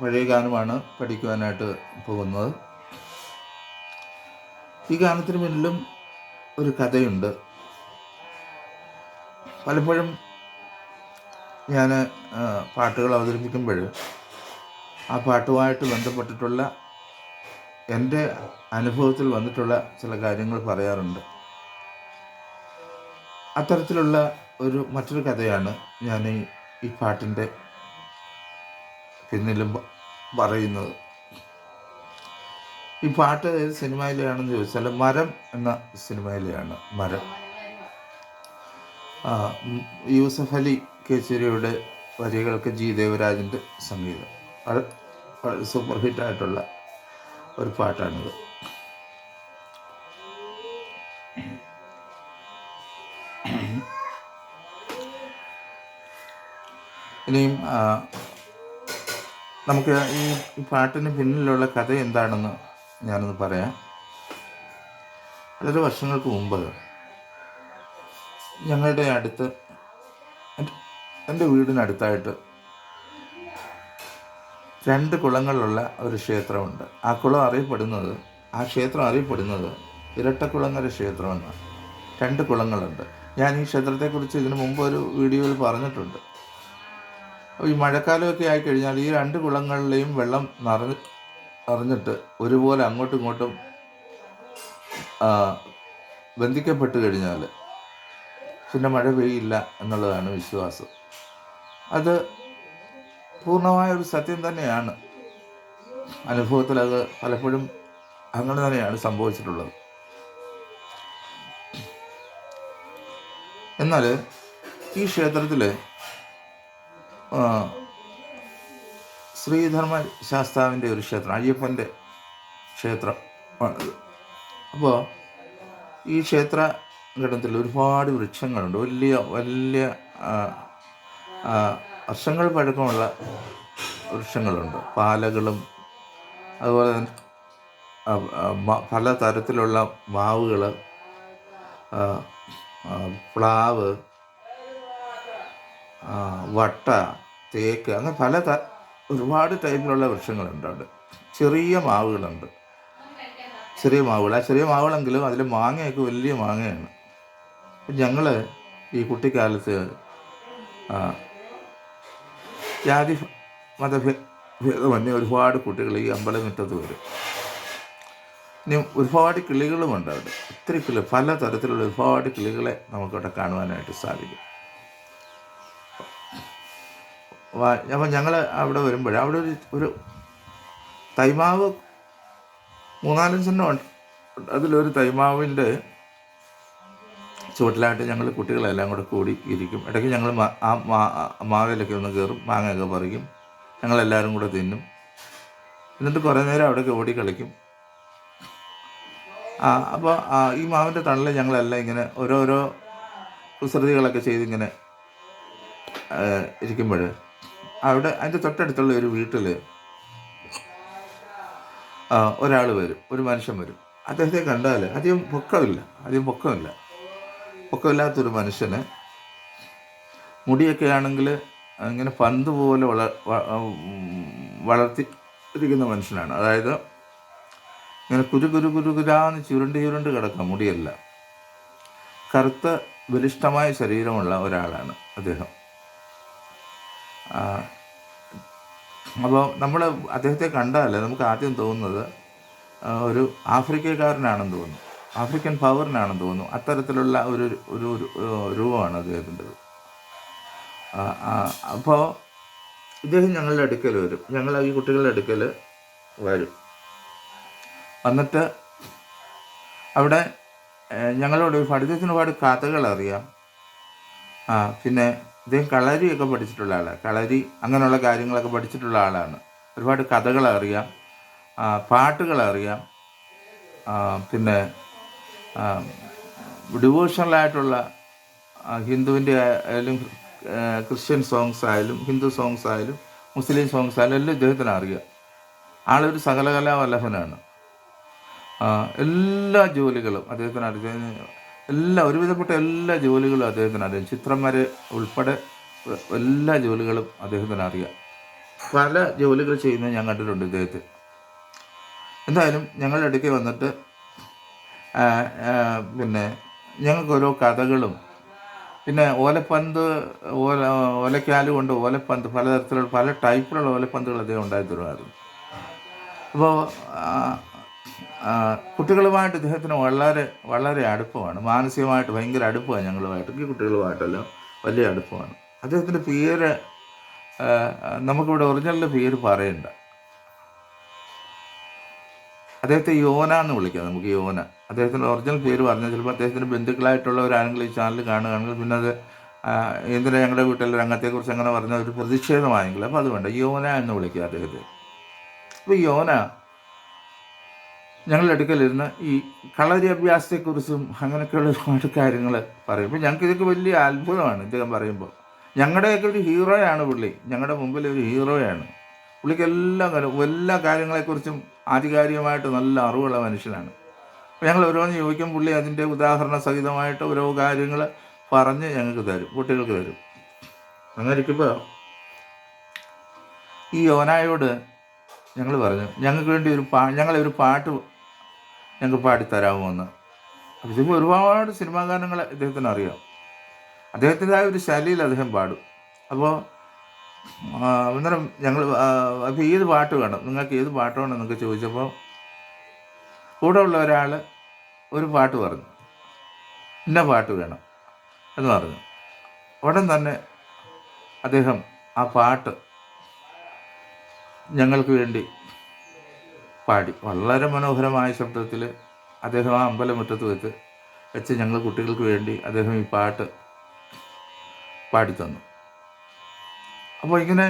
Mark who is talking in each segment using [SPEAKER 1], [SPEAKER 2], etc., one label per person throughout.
[SPEAKER 1] പഴയ ഗാനമാണ് പഠിക്കുവാനായിട്ട് പോകുന്നത്. ഈ ഗാനത്തിന് പിന്നിലും ഒരു കഥയുണ്ട്. പലപ്പോഴും ഞാൻ പാട്ടുകൾ അവതരിപ്പിക്കുമ്പോൾ ആ പാട്ടുമായിട്ട് ബന്ധപ്പെട്ടിട്ടുള്ള എന്റെ അനുഭവത്തിൽ വന്നിട്ടുള്ള ചില കാര്യങ്ങൾ പറയാറുണ്ട്. അത്തരത്തിലുള്ള ഒരു മറ്റൊരു കഥയാണ് ഞാൻ ഈ പാട്ടിന്റെ പിന്നിലും പറയുന്നത്. ഈ പാട്ട് ഏത് സിനിമയിലെയാണെന്ന് ചോദിച്ചാൽ മരം എന്ന സിനിമയിലെയാണ് മരം. യൂസഫ് അലി കേച്ചേരിയുടെ വരികൾക്ക് ജി. ദേവരാജിന്റെ സംഗീതം. വളരെ സൂപ്പർ ഹിറ്റായിട്ടുള്ള ഒരു പാട്ടാണിത്. ഇനിയും നമുക്ക് ഈ പാട്ടിന് പിന്നിലുള്ള കഥ എന്താണെന്ന് ഞാനൊന്ന് പറയാം. വളരെ വർഷങ്ങൾക്ക് മുമ്പ് ഞങ്ങളുടെ അടുത്ത് എന്റെ വീടിനടുത്തായിട്ട് രണ്ട് കുളങ്ങളുള്ള ഒരു ക്ഷേത്രമുണ്ട്. ആ കുളം അറിയപ്പെടുന്നത് ആ ക്ഷേത്രം അറിയപ്പെടുന്നത് ഇരട്ടക്കുളങ്ങര ക്ഷേത്രമെന്നാണ്. രണ്ട് കുളങ്ങളുണ്ട്. ഞാൻ ഈ ക്ഷേത്രത്തെക്കുറിച്ച് ഇതിനു മുമ്പ് ഒരു വീഡിയോയിൽ പറഞ്ഞിട്ടുണ്ട്. അപ്പോൾ ഈ മഴക്കാലമൊക്കെ ആയിക്കഴിഞ്ഞാൽ ഈ രണ്ട് കുളങ്ങളിലെയും വെള്ളം നിറഞ്ഞ് നിറഞ്ഞിട്ട് ഒരുപോലെ അങ്ങോട്ടും ഇങ്ങോട്ടും ബന്ധിക്കപ്പെട്ട് കഴിഞ്ഞാൽ പിന്നെ മഴ പെയ്യില്ല എന്നുള്ളതാണ് വിശ്വാസം. അത് പൂർണമായ ഒരു സത്യം തന്നെയാണ്. അനുഭവത്തിൽ അത് പലപ്പോഴും അങ്ങനെ തന്നെയാണ് സംഭവിച്ചിട്ടുള്ളത്. എന്നാൽ ഈ ക്ഷേത്രത്തിൽ ശ്രീധർമ്മ ശാസ്താവിന്റെ ഒരു ക്ഷേത്രം അയ്യപ്പന്റെ ക്ഷേത്രം അപ്പോൾ ഈ ക്ഷേത്ര ഘട്ടത്തിൽ ഒരുപാട് വൃക്ഷങ്ങളുണ്ട്. വലിയ വലിയ വർഷങ്ങൾ പഴക്കമുള്ള വൃക്ഷങ്ങളുണ്ട്. പാലകളും അതുപോലെ തന്നെ പല തരത്തിലുള്ള മാവുകൾ പ്ലാവ് വട്ട തേക്ക് അങ്ങനെ പല ഒരുപാട് ടൈപ്പിലുള്ള വൃക്ഷങ്ങളുണ്ട് അവിടെ. ചെറിയ മാവുകളുണ്ട്. ചെറിയ മാവുകൾ. ആ ചെറിയ മാവുകളെങ്കിലും അതിൽ മാങ്ങയൊക്കെ വലിയ മാങ്ങയാണ്. ഞങ്ങൾ ഈ കുട്ടിക്കാലത്ത് ജാതി മതഭേദമന്യേ ഭേദമന്യേ ഒരുപാട് കുട്ടികൾ ഈ അമ്പലമുറ്റത്ത് വരും. ഇനി ഒരുപാട് കിളികളുമുണ്ട് അവിടെ. ഒത്തിരി കിളി പല തരത്തിലുള്ള ഒരുപാട് കിളികളെ നമുക്കവിടെ കാണുവാനായിട്ട് സാധിക്കും. അപ്പം ഞങ്ങൾ അവിടെ വരുമ്പോൾ അവിടെ ഒരു ഒരു തൈമാവ് മൂന്നാലഞ്ചെണ്ണം ഉണ്ട്. അതിലൊരു തൈമാവിന്റെ ചുവട്ടിലായിട്ട് ഞങ്ങൾ കുട്ടികളെല്ലാം കൂടെ കൂടി ഇരിക്കും. ഇടയ്ക്ക് ഞങ്ങൾ ആ മാവിലൊക്കെ ഒന്ന് കയറും മാങ്ങയൊക്കെ പറിക്കും. ഞങ്ങളെല്ലാവരും കൂടെ തിന്നും. എന്നിട്ട് കുറേ നേരം അവിടെ ഓടി കളിക്കും. ആ അപ്പോൾ ഈ മാവിന്റെ തണലിൽ ഞങ്ങളെല്ലാം ഇങ്ങനെ ഓരോരോ കുസൃതികളൊക്കെ ചെയ്തിങ്ങനെ ഇരിക്കുമ്പോൾ അവിടെ അതിന്റെ തൊട്ടടുത്തുള്ള ഒരു വീട്ടിൽ ഒരാൾ വരും ഒരു മനുഷ്യൻ വരും. അദ്ദേഹത്തെ കണ്ടാൽ അധികം പൊക്കമില്ല അധികം പൊക്കമില്ല. പൊക്കമില്ലാത്തൊരു മനുഷ്യന് മുടിയൊക്കെ ആണെങ്കിൽ ഇങ്ങനെ പന്ത് പോലെ വള വളർത്തിയിരിക്കുന്ന മനുഷ്യനാണ്. അതായത് ഇങ്ങനെ കുരു കുരു കുരു കുരാന്ന് ചുരുണ്ട് ചുരുണ്ട് കിടക്കാം മുടിയല്ല. കറുത്ത ബലിഷ്ഠമായ ശരീരമുള്ള ഒരാളാണ് അദ്ദേഹം. അപ്പോൾ നമ്മൾ അദ്ദേഹത്തെ കണ്ടാൽ നമുക്ക് ആദ്യം തോന്നുന്നത് ഒരു ആഫ്രിക്കക്കാരനാണെന്ന് തോന്നുന്നു. ആഫ്രിക്കൻ പവറിനാണെന്ന് തോന്നുന്നു. അത്തരത്തിലുള്ള ഒരു ഒരു രൂപമാണ് അദ്ദേഹത്തിന്റെത്. അപ്പോൾ ഇദ്ദേഹം ഞങ്ങളുടെ അടുക്കൽ വരും. ഞങ്ങൾ ഈ കുട്ടികളുടെ അടുക്കൽ വരും. വന്നിട്ട് അവിടെ ഞങ്ങളോട് ഇദ്ദേഹത്തിന് ഒരുപാട് കഥകൾ അറിയാം പിന്നെ ഇദ്ദേഹം കളരിയൊക്കെ പഠിച്ചിട്ടുള്ള ആളാണ്. കളരി അങ്ങനെയുള്ള കാര്യങ്ങളൊക്കെ പഠിച്ചിട്ടുള്ള ആളാണ്. ഒരുപാട് കഥകൾ അറിയാം. പാട്ടുകൾ അറിയാം. പിന്നെ ഡിവോഷണലായിട്ടുള്ള ഹിന്ദുവിന്റെ ആയാലും ക്രിസ്ത്യൻ സോങ്സ് ആയാലും ഹിന്ദു സോങ്സ് ആയാലും മുസ്ലിം സോങ്സ് ആയാലും എല്ലാം ഇദ്ദേഹത്തിന് അറിയാം. ആളൊരു സകലകലാ വല്ലഭനാണ്. എല്ലാ ജോലികളും അദ്ദേഹത്തിന് അറിയാം എല്ലാ ഒരുവിധപ്പെട്ട എല്ലാ ജോലികളും അദ്ദേഹത്തിന് അറിയാം. ചിത്രം വരെ ഉൾപ്പെടെ എല്ലാ ജോലികളും അദ്ദേഹത്തിന് അറിയാം. പല ജോലികൾ ചെയ്യുന്നത് ഞാൻ കണ്ടിട്ടുണ്ട് ഇദ്ദേഹത്തെ. എന്തായാലും ഞങ്ങളുടെ അടുക്കൽ വന്നിട്ട് പിന്നെ ഞങ്ങൾക്ക് ഓരോ കഥകളും പിന്നെ ഓലപ്പന്ത് ഓല ഓലക്കാൽ കൊണ്ട് ഓലപ്പന്ത് പലതരത്തിലുള്ള പല ടൈപ്പിലുള്ള ഓലപ്പന്തുകൾ അദ്ദേഹം ഉണ്ടായി തരുമായിരുന്നു. അപ്പോൾ കുട്ടികളുമായിട്ട് ഇദ്ദേഹത്തിന് വളരെ വളരെ അടുപ്പമാണ്. മാനസികമായിട്ട് ഭയങ്കര അടുപ്പമാണ് ഞങ്ങളുമായിട്ട്. ഈ കുട്ടികളുമായിട്ടെല്ലാം വലിയ അടുപ്പമാണ്. അദ്ദേഹത്തിന്റെ പേര് നമുക്കിവിടെ ഒറിജിനലിന്റെ പേര് പറയണ്ട. അദ്ദേഹത്തെ യോന എന്ന് വിളിക്കാം നമുക്ക് യോന. അദ്ദേഹത്തിന്റെ ഒറിജിനൽ പേര് പറഞ്ഞാൽ ചിലപ്പോൾ അദ്ദേഹത്തിന്റെ ബന്ധുക്കളായിട്ടുള്ളവരാണെങ്കിൽ ഈ ചാനൽ കാണുകയാണെങ്കിൽ പിന്നെ അത് എന്തിനാ ഞങ്ങളുടെ വീട്ടിലെ രംഗത്തെക്കുറിച്ച് അങ്ങനെ പറഞ്ഞ ഒരു പ്രതിഷേധമായെങ്കിൽ അപ്പോൾ അത് വേണ്ട യോന എന്ന് വിളിക്കുക അദ്ദേഹത്തെ. അപ്പോൾ യോന ഞങ്ങളുടെ അടുക്കലിരുന്ന് ഈ കളരി അഭ്യാസത്തെക്കുറിച്ചും അങ്ങനെയൊക്കെയുള്ള ഒരുപാട് കാര്യങ്ങൾ പറയും. അപ്പോൾ ഞങ്ങൾക്ക് ഇതൊക്കെ വലിയ അത്ഭുതമാണ് ഇദ്ദേഹം പറയുമ്പോൾ ഞങ്ങളുടെയൊക്കെ ഒരു ഹീറോയാണ് പുള്ളി. ഞങ്ങളുടെ മുമ്പിൽ ഒരു ഹീറോയാണ്. പുള്ളിക്ക് എല്ലാ കാര്യം എല്ലാ കാര്യങ്ങളെക്കുറിച്ചും ആധികാരികമായിട്ട് നല്ല അറിവുള്ള മനുഷ്യനാണ്. അപ്പോൾ ഞങ്ങൾ ഓരോന്ന് ചോദിക്കും പുള്ളി അതിന്റെ ഉദാഹരണ സഹിതമായിട്ട് ഓരോ കാര്യങ്ങൾ പറഞ്ഞ് ഞങ്ങൾക്ക് തരും കുട്ടികൾക്ക് തരും. അങ്ങനെ ഇരിക്കുമ്പോൾ ഈ യോനായോട് ഞങ്ങൾ പറഞ്ഞു ഞങ്ങൾക്ക് വേണ്ടി ഒരു പാ ഞങ്ങളെ ഒരു പാട്ട് ഞങ്ങൾക്ക് പാടിത്തരാമോ എന്ന് അപ്പോൾ ഇതിപ്പോൾ ഒരുപാട് സിനിമാ ഗാനങ്ങൾ അദ്ദേഹത്തിന് അറിയാം. അദ്ദേഹത്തിന്റെതായ ഒരു ശൈലിയിൽ അദ്ദേഹം പാടും. അപ്പോൾ അന്നേരം ഞങ്ങൾ അപ്പോൾ ഏത് പാട്ട് വേണം? നിങ്ങൾക്ക് ഏത് പാട്ട് വേണം എന്നൊക്കെ ചോദിച്ചപ്പോൾ കൂടെ ഉള്ള ഒരാൾ ഒരു പാട്ട് പറഞ്ഞു. ഇന്ന പാട്ട് വേണം എന്ന് പറഞ്ഞു. ഉടൻ തന്നെ അദ്ദേഹം ആ പാട്ട് ഞങ്ങൾക്ക് വേണ്ടി പാടി. വളരെ മനോഹരമായ ശബ്ദത്തിൽ അദ്ദേഹം ആ അമ്പലമുറ്റത്ത് വെച്ച് വെച്ച് ഞങ്ങൾ കുട്ടികൾക്ക് വേണ്ടി അദ്ദേഹം ഈ പാട്ട് പാടിത്തന്നു. അപ്പോൾ ഇങ്ങനെ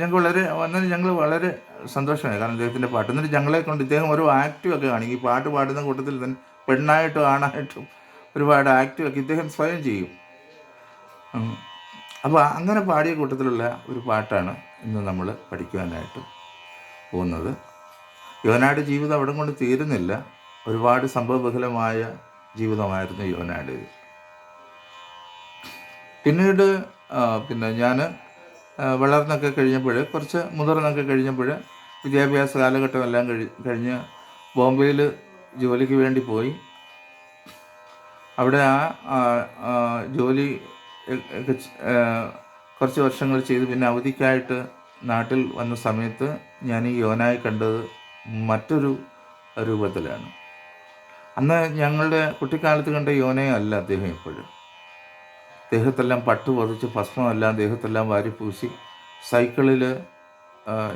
[SPEAKER 1] ഞങ്ങൾക്ക് വളരെ വന്നതിന് ഞങ്ങൾ വളരെ സന്തോഷമായി. കാരണം അദ്ദേഹത്തിന്റെ പാട്ട്. എന്നിട്ട് ഞങ്ങളെ കൊണ്ട് ഇദ്ദേഹം ഒരു ആക്റ്റീവ് ഒക്കെ കാണിക്കും. ഈ പാട്ട് പാടുന്ന കൂട്ടത്തിൽ തന്നെ പെണ്ണായിട്ടും ആണായിട്ടും ഒരുപാട് ആക്റ്റീവ് ഒക്കെ ഇദ്ദേഹം സ്വയം ചെയ്യും. അപ്പോൾ അങ്ങനെ പാടിയ കൂട്ടത്തിലുള്ള ഒരു പാട്ടാണ് ഇന്ന് നമ്മൾ പഠിക്കുവാനായിട്ട് പോകുന്നത്. യോനാട് ജീവിതം അവിടെ കൊണ്ട് തീരുന്നില്ല. ഒരുപാട് സംഭവബഹുലമായ ജീവിതമായിരുന്നു യോനാട്. പിന്നീട് പിന്നെ ഞാൻ വളർന്നൊക്കെ കഴിഞ്ഞപ്പോൾ കുറച്ച് മുതിർന്നൊക്കെ കഴിഞ്ഞപ്പോൾ വിദ്യാഭ്യാസ കാലഘട്ടം എല്ലാം കഴി കഴിഞ്ഞ് ബോംബെയിൽ ജോലിക്ക് വേണ്ടി പോയി. അവിടെ ആ ജോലി കുറച്ച് വർഷങ്ങൾ ചെയ്ത് പിന്നെ അവധിക്കായിട്ട് നാട്ടിൽ വന്ന സമയത്ത് ഞാൻ ഈ യോനായി കണ്ടത് മറ്റൊരു രൂപത്തിലാണ്. അന്ന് ഞങ്ങളുടെ കുട്ടിക്കാലത്ത് കണ്ട യോനയെ അല്ല അദ്ദേഹം ഇപ്പോഴും. ദേഹത്തെല്ലാം പട്ട് പറിച്ച് ഭസ്മമെല്ലാം ദേഹത്തെല്ലാം വാരിപ്പൂശി സൈക്കിളിൽ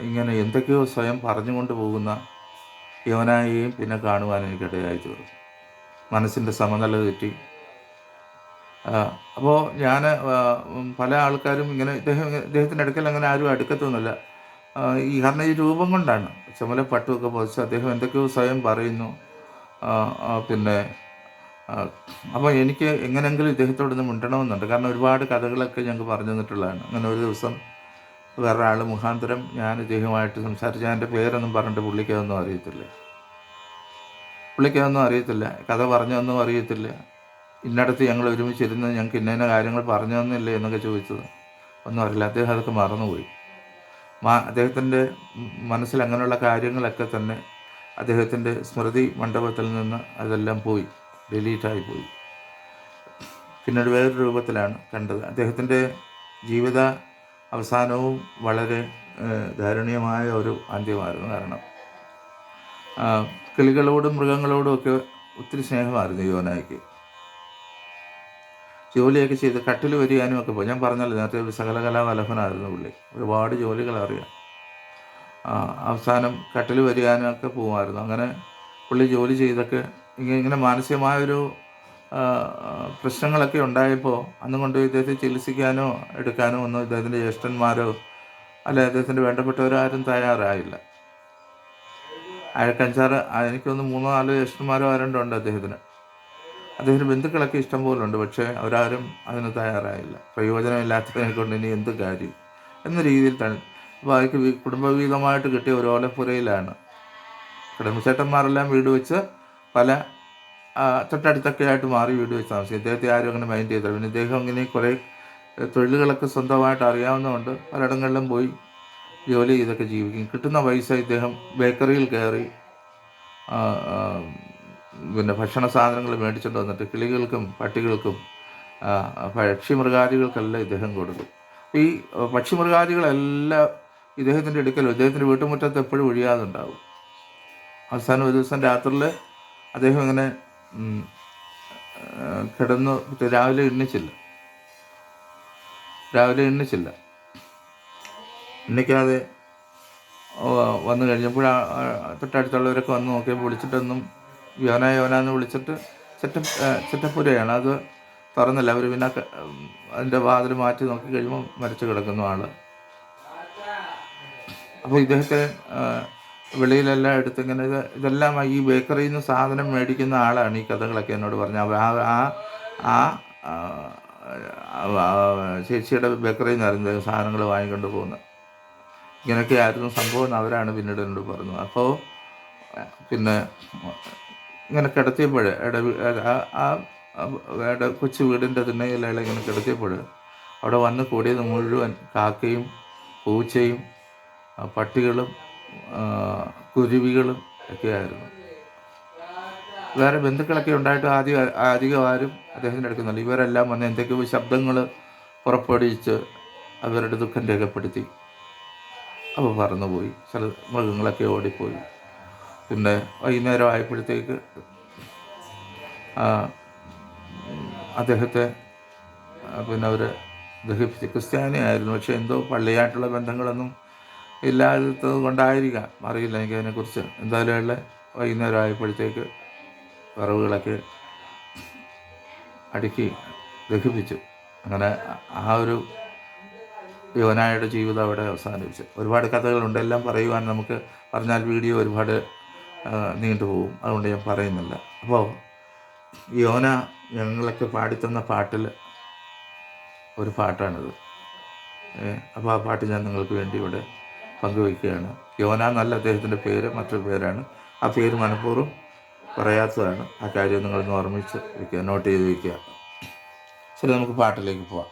[SPEAKER 1] ഇങ്ങനെ എന്തൊക്കെയോ സ്വയം പറഞ്ഞുകൊണ്ട് പോകുന്ന യോനായെയും പിന്നെ കാണുവാൻ എനിക്കിടയായി തീർന്നു. മനസ്സിന്റെ സമനില തെറ്റി. അപ്പോൾ ഞാൻ പല ആൾക്കാരും ഇങ്ങനെ ഇദ്ദേഹം ഇദ്ദേഹത്തിന്റെ അടുക്കൽ അങ്ങനെ ആരും അടുക്കത്തൊന്നുമില്ല. ഈ കാരണം ഈ രൂപം കൊണ്ടാണ്. ചുമല പട്ടുമൊക്കെ പൊതിച്ച് അദ്ദേഹം എന്തൊക്കെയോ സ്വയം പറയുന്നു. പിന്നെ അപ്പോൾ എനിക്ക് എങ്ങനെയെങ്കിലും ഇദ്ദേഹത്തോടൊന്ന് മിണ്ടണമെന്നുണ്ട്. കാരണം ഒരുപാട് കഥകളൊക്കെ ഞങ്ങൾക്ക് പറഞ്ഞു തന്നിട്ടുള്ളതാണ്. അങ്ങനെ ഒരു ദിവസം വേറെ ആൾ മുഖാന്തരം ഞാൻ ഇദ്ദേഹമായിട്ട് സംസാരിച്ച്. എന്റെ പേരൊന്നും പറഞ്ഞിട്ട് പുള്ളിക്കതൊന്നും അറിയത്തില്ല. പുള്ളിക്കതൊന്നും അറിയത്തില്ല. കഥ പറഞ്ഞതൊന്നും അറിയത്തില്ല. ഇന്നടത്ത് ഞങ്ങൾ ഒരുമിച്ചിരുന്ന് ഞങ്ങൾക്ക് ഇന്ന കാര്യങ്ങൾ പറഞ്ഞു തന്നില്ലേ എന്നൊക്കെ ചോദിച്ചത്. ഒന്നും അറിയില്ല. അദ്ദേഹം അതൊക്കെ മറന്നുപോയി. അദ്ദേഹത്തിന്റെ മനസ്സിൽ അങ്ങനെയുള്ള കാര്യങ്ങളൊക്കെ തന്നെ അദ്ദേഹത്തിന്റെ സ്മൃതി മണ്ഡപത്തിൽ നിന്ന് അതെല്ലാം പോയി ഡിലീറ്റായി പോയി. പിന്നീട് വേറൊരു രൂപത്തിലാണ് കണ്ടത്. അദ്ദേഹത്തിന്റെ ജീവിത അവസാനവും വളരെ ദാരുണീയമായ ഒരു അന്ത്യമായിരുന്നു. കാരണം കിളികളോടും മൃഗങ്ങളോടും ഒക്കെ ഒത്തിരി സ്നേഹമായിരുന്നു യോനായ്ക്ക് ജോലിയൊക്കെ ചെയ്ത് കട്ടിൽ വരികാനും ഒക്കെ പോയി. ഞാൻ പറഞ്ഞല്ലോ നേരത്തെ ഒരു സകലകലാവലഭനായിരുന്നു പുള്ളി. ഒരുപാട് ജോലികൾ അറിയാം. അവസാനം കട്ടിൽ വരികാനും ഒക്കെ പോകുമായിരുന്നു അങ്ങനെ പുള്ളി ജോലി ചെയ്തൊക്കെ ഇങ്ങനെ ഇങ്ങനെ മാനസികമായൊരു പ്രശ്നങ്ങളൊക്കെ ഉണ്ടായപ്പോൾ അന്ന് കൊണ്ട് ഇദ്ദേഹത്തെ ചികിത്സിക്കാനോ എടുക്കാനോ ഒന്നും ഇദ്ദേഹത്തിന്റെ ജ്യേഷ്ഠന്മാരോ അല്ലെ അദ്ദേഹത്തിന്റെ വേണ്ടപ്പെട്ടവരോ ആരും തയ്യാറായില്ല അയാൾക്കഞ്ചാറ് എനിക്കൊന്ന് മൂന്നോ നാലോ ജ്യേഷ്ഠന്മാരോ ആരുണ്ടോ അദ്ദേഹത്തിന്. അദ്ദേഹത്തിന് ബന്ധുക്കളൊക്കെ ഇഷ്ടം ഉണ്ട് പക്ഷേ അവരാരും അതിന് തയ്യാറായില്ല. പ്രയോജനമില്ലാത്തതിനെ കൊണ്ട് ഇനി എന്ത് കാര്യം? എന്ന രീതിയിൽ തന്നെ അപ്പോൾ അവർക്ക് കുടുംബവീതമായിട്ട് കിട്ടിയ ഒരു ഓലപ്പുരയിലാണ്. കുടുംബച്ചേട്ടന്മാരെല്ലാം വീട് വെച്ച് പല തൊട്ടടുത്തൊക്കെ ആയിട്ട് മാറി വീട് വെച്ച് താമസിക്കും. ഇദ്ദേഹത്തെ ആരും അങ്ങനെ മൈൻഡ് ചെയ്തില്ല. പിന്നെ ഇദ്ദേഹം ഇങ്ങനെ കുറേ തൊഴിലുകളൊക്കെ സ്വന്തമായിട്ട് അറിയാവുന്നതുകൊണ്ട് പലയിടങ്ങളിലും പോയി ജോലി ചെയ്തൊക്കെ ജീവിക്കും. കിട്ടുന്ന പൈസ ഇദ്ദേഹം ബേക്കറിയിൽ കയറി പിന്നെ ഭക്ഷണ സാധനങ്ങൾ മേടിച്ചുകൊണ്ട് വന്നിട്ട് കിളികൾക്കും പട്ടികൾക്കും പക്ഷി പക്ഷിമൃഗാദികൾക്കെല്ലാം ഇദ്ദേഹം കൊടുക്കും. ഈ പക്ഷിമൃഗാദികളെല്ലാം ഇദ്ദേഹത്തിന്റെ എടുക്കൽ ഇദ്ദേഹത്തിന്റെ വീട്ടുമുറ്റത്ത് എപ്പോഴും ഒഴിയാതുണ്ടാവും. അവസാനം ഒരു ദിവസം രാത്രിയിൽ അദ്ദേഹം ഇങ്ങനെ കിടന്നു രാവിലെ എണ്ണിച്ചില്ല. രാവിലെ എണ്ണിച്ചില്ല. എണ്ണിക്കാതെ വന്നു കഴിഞ്ഞപ്പോൾ തൊട്ടടുത്തുള്ളവരൊക്കെ വന്ന് നോക്കിയപ്പോൾ വിളിച്ചിട്ടൊന്നും യോന യോന എന്ന് വിളിച്ചിട്ട് ചെറ്റ ചെറ്റപ്പുരയാണ് അത് തുറന്നില്ല അവർ പിന്നെ അതിന്റെ വാതിൽ മാറ്റി നോക്കി കഴിയുമ്പോൾ മരിച്ചു കിടക്കുന്നു ആൾ അപ്പോൾ ഇദ്ദേഹത്തെ വെളിയിലെല്ലാം എടുത്ത് ഇങ്ങനെ ഇത് ഇതെല്ലാം ഈ ബേക്കറിയിൽ നിന്ന് സാധനം മേടിക്കുന്ന ആളാണ് ഈ കഥകളൊക്കെ എന്നോട് പറഞ്ഞത്. ആ ആ ചേച്ചിയുടെ ബേക്കറിയിൽ നിന്നായിരുന്നു സാധനങ്ങൾ വാങ്ങിക്കൊണ്ട് പോകുന്നത്. ഇങ്ങനെയൊക്കെ ആയിരുന്നു സംഭവം അവരാണ് പിന്നീട് എന്നോട് പറഞ്ഞത്. അപ്പോൾ പിന്നെ ഇങ്ങനെ കിടത്തിയപ്പോൾ ഇട ആ ഇട കൊച്ചു വീടിന്റെ തിണ്ണയിലുള്ള ഇങ്ങനെ കിടത്തിയപ്പോൾ അവിടെ വന്ന് കൂടിയത് മുഴുവൻ കാക്കയും പൂച്ചയും പട്ടികളും കുരുവികളും ഒക്കെ ആയിരുന്നു വേറെ ബന്ധുക്കളൊക്കെ ഉണ്ടായിട്ട് ആദ്യം അധികം ആരും അദ്ദേഹത്തിന്റെ അടുക്കുന്നില്ല ഇവരെല്ലാം വന്ന് എന്തൊക്കെയോ ശബ്ദങ്ങൾ പുറപ്പെടുവിച്ച് അവരുടെ ദുഃഖം രേഖപ്പെടുത്തി. അപ്പോൾ പറന്നുപോയി. ചില മൃഗങ്ങളൊക്കെ ഓടിപ്പോയി. പിന്നെ വൈകുന്നേരം ആയപ്പോഴത്തേക്ക് അദ്ദേഹത്തെ പിന്നെ അവർ ദഹിപ്പിച്ച്. ക്രിസ്ത്യാനിയായിരുന്നു പക്ഷെ എന്തോ പള്ളിയായിട്ടുള്ള ബന്ധങ്ങളൊന്നും ഇല്ലാത്തത് കൊണ്ടായിരിക്കാം. അറിയില്ല എനിക്ക് അതിനെക്കുറിച്ച്. എന്തായാലും അയാളെ വൈകുന്നേരം ആയപ്പോഴത്തേക്ക് വിറവുകളൊക്കെ അടുക്കി ദഹിപ്പിച്ചു. അങ്ങനെ ആ ഒരു യോനായുടെ ജീവിതം അവിടെ അവസാനിപ്പിച്ചു. ഒരുപാട് കഥകളുണ്ട്. എല്ലാം പറയുവാൻ നമുക്ക് പറഞ്ഞാൽ വീഡിയോ ഒരുപാട് നീണ്ടുപോകും. അതുകൊണ്ട് ഞാൻ പറയുന്നില്ല. അപ്പോൾ യോന ഞങ്ങളൊക്കെ പാടിത്തന്ന പാട്ടിൽ ഒരു പാട്ടാണിത്. അപ്പോൾ ആ പാട്ട് ഞാൻ നിങ്ങൾക്ക് വേണ്ടി ഇവിടെ പങ്കുവയ്ക്കുകയാണ്. യോന എന്നല്ല അദ്ദേഹത്തിന്റെ പേര് മറ്റൊരു പേരാണ്. ആ പേര് മനഃപൂർവം പറയാത്തതാണ്. ആ കാര്യം നിങ്ങളൊന്ന് ഓർമ്മിച്ച് വയ്ക്കുക നോട്ട് ചെയ്ത് വയ്ക്കുക. ശരി നമുക്ക് പാട്ടിലേക്ക് പോവാം.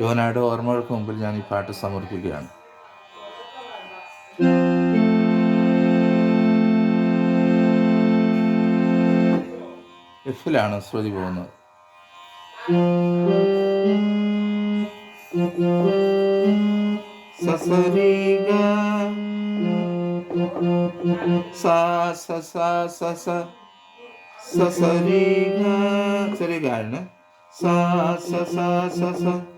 [SPEAKER 1] യോനയുടെ ഓർമ്മകൾക്ക് മുമ്പിൽ ഞാൻ ഈ പാട്ട് സമർപ്പിക്കുകയാണ്. എഫിലാണ് ശ്രുതി പോകുന്നത്. സസരിഗ സ സ സ സ സ സസരിഗ. ചെറിയ സ സ സ സ സ സ.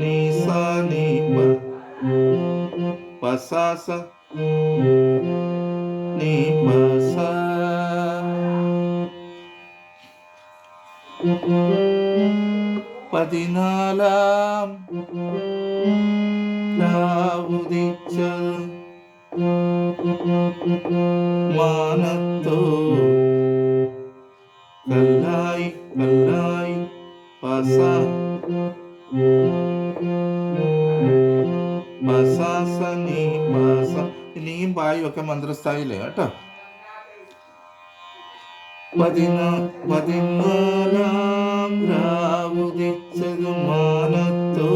[SPEAKER 1] ni sa ni ma pasasa. Ni masa பதினாலாம் உதிச்ச மானத்தோ கல்லாய் கல்லாய் sa sa sa sa ni sa ni pa pa sa sa ni pa sa പതിനാലാം രാവുദിച്ച മാനത്തോ കല്ലായി കല്ലായി പസ പസാസനി പസ ഇനിയും പായും ഒക്കെ കേട്ടോ. പതിനാ പതിനാലാം രാവുദിച്ചതു മാനത്തോ.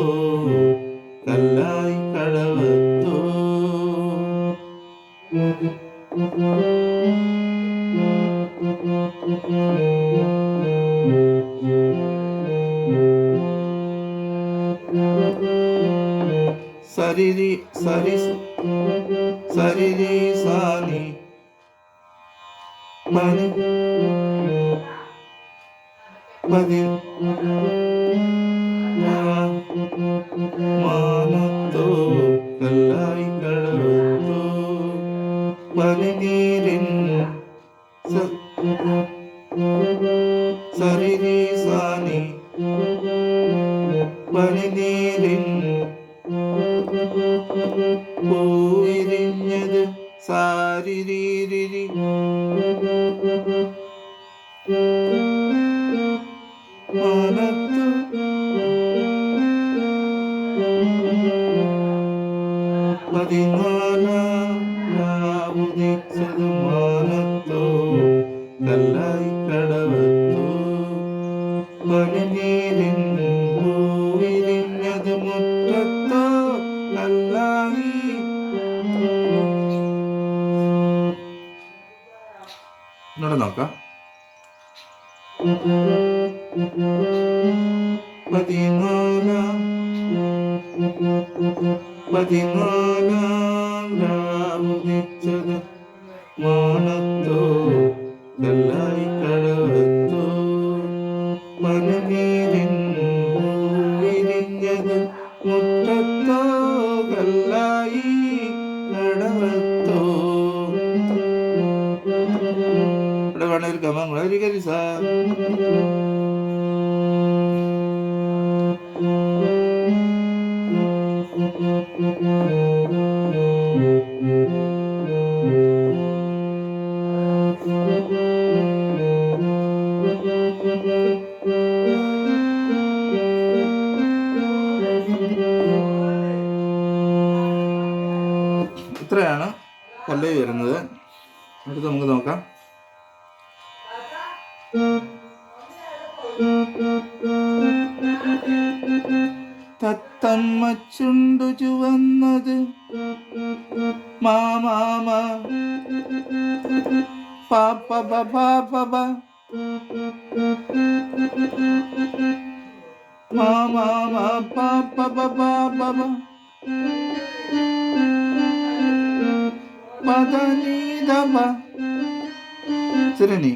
[SPEAKER 1] കല്ലായി പൂവിരിഞ്ഞത് സാരിരീരി മനത്തു പതിനാലാം രാവുദിച്ചത് മാനത്തോ കല്ലായി പതിനാലാം പതിനാലാം രാവുദിച്ചത് മാനത്തോ പല്ലവി വരുന്നത്. അടുത്ത് നമുക്ക് നോക്കാം. തത്തമ്മ ചുണ്ടു ചുവന്നത് മാമാമ പാപ്പ മാമാമ പാപ്പ പദനീതമ. ശരി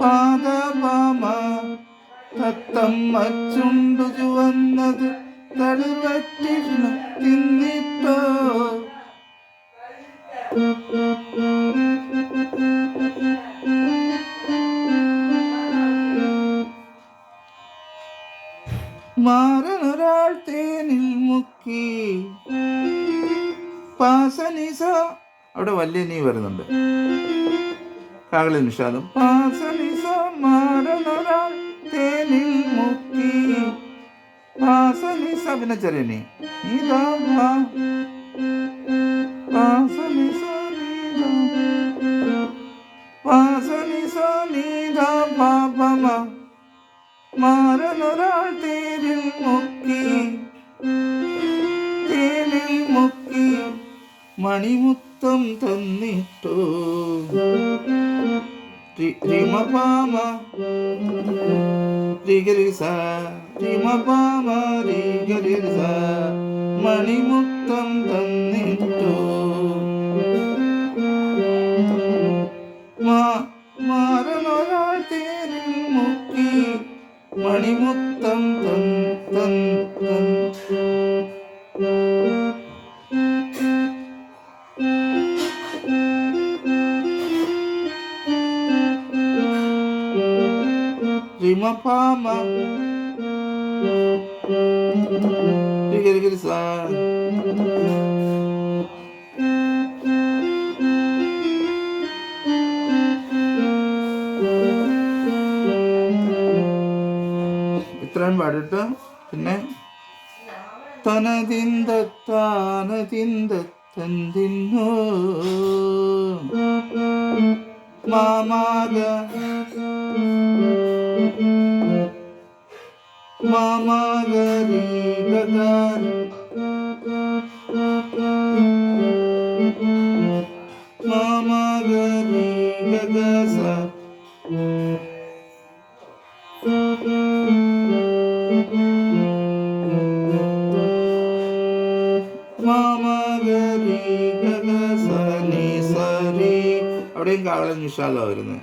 [SPEAKER 1] പാദപാമ തത്തമ്മ ചുണ്ടു ചുവന്നത് തളിവറ്റിരുന്നു തിന്നിട്ടോ വലിയ നീ വരുന്നുണ്ട്. കാകളി നിഷാദം. പിന്നെ ചെറിയ നീ. നീതാ മണിമുത്തം തന്നിട്ടോ. റിമപാമ റിഗരിസ റിമപാമ റിഗരിസ മണിമുത്തം തന്നിട്ടോ. മാറനൊരാൾ തേനിൽ മുക്കി മണിമുത്തം തൻ തൻ തൻ മപ്പ ഇത്രയും പാടിട്ട്. പിന്നെ തനതിന്ത താനതിന്ത തന്തിന്നു മാമാക മാമാഗരി ഗഗാരി മാമാഗരി ഗഗസ മാമാഗരി ഗഗസ നീ അവിടെയും കാവളം നിഷാദ വരുന്നത്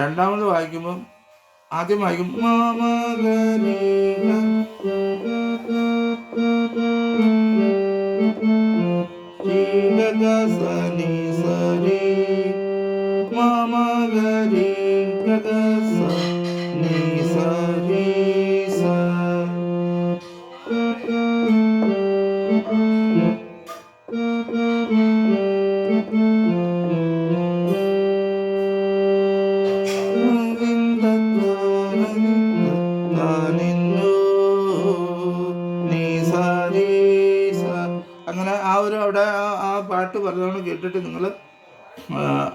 [SPEAKER 1] രണ്ടാമത് വായിക്കുമ്പോൾ ആദ്യം വായിക്കും സനി സരി മാമഗരി നീ ഒരു അവിടെ ആ- പാട്ട് പറഞ്ഞു കേട്ടിട്ട് നിങ്ങൾ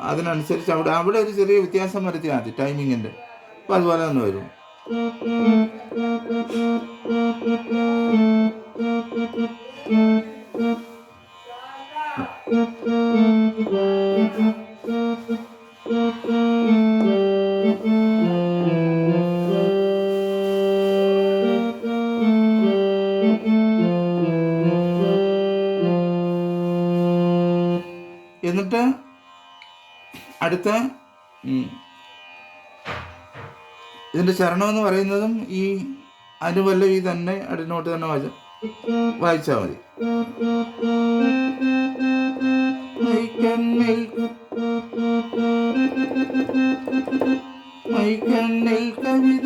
[SPEAKER 1] അതിനനുസരിച്ച് അവിടെ അവിടെ ഒരു ചെറിയ വ്യത്യാസം വരുത്തിയാൽ മതി ടൈമിങ്ങിന്റെ അപ്പോൾ അതുപോലെ തന്നെ വരും. എന്നിട്ട് അടുത്ത ഇതിന്റെ ചരണം എന്ന് പറയുന്നതും ഈ അനുപല്ലവി തന്നെ അടിനോട്ട് തന്നെ വായിച്ച വായിച്ചാൽ മതി. മൈക്കണ്ണിൽ കവിത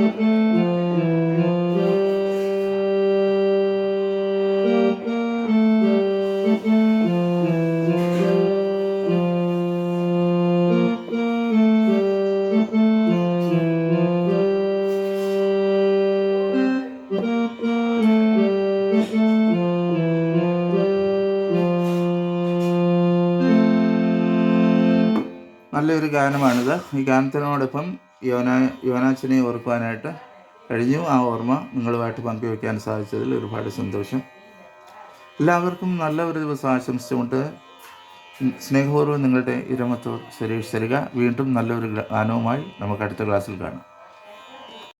[SPEAKER 1] നല്ലൊരു ഗാനമാണിത്. ഈ ഗാനത്തിനോടൊപ്പം യോന യോനാച്ചനെ ഓർക്കുവാനായിട്ട് കഴിഞ്ഞു. ആ ഓർമ്മ നിങ്ങളുമായിട്ട് പങ്കുവയ്ക്കാൻ സാധിച്ചതിൽ ഒരുപാട് സന്തോഷം. എല്ലാവർക്കും നല്ല ഒരു ദിവസം ആശംസിച്ചുകൊണ്ട് സ്നേഹപൂർവം നിങ്ങളുടെ ഇരമത്തൂർ സുരേഷ് തരിക. വീണ്ടും നല്ലൊരു ഗാനവുമായി നമുക്ക് അടുത്ത ക്ലാസ്സിൽ കാണാം.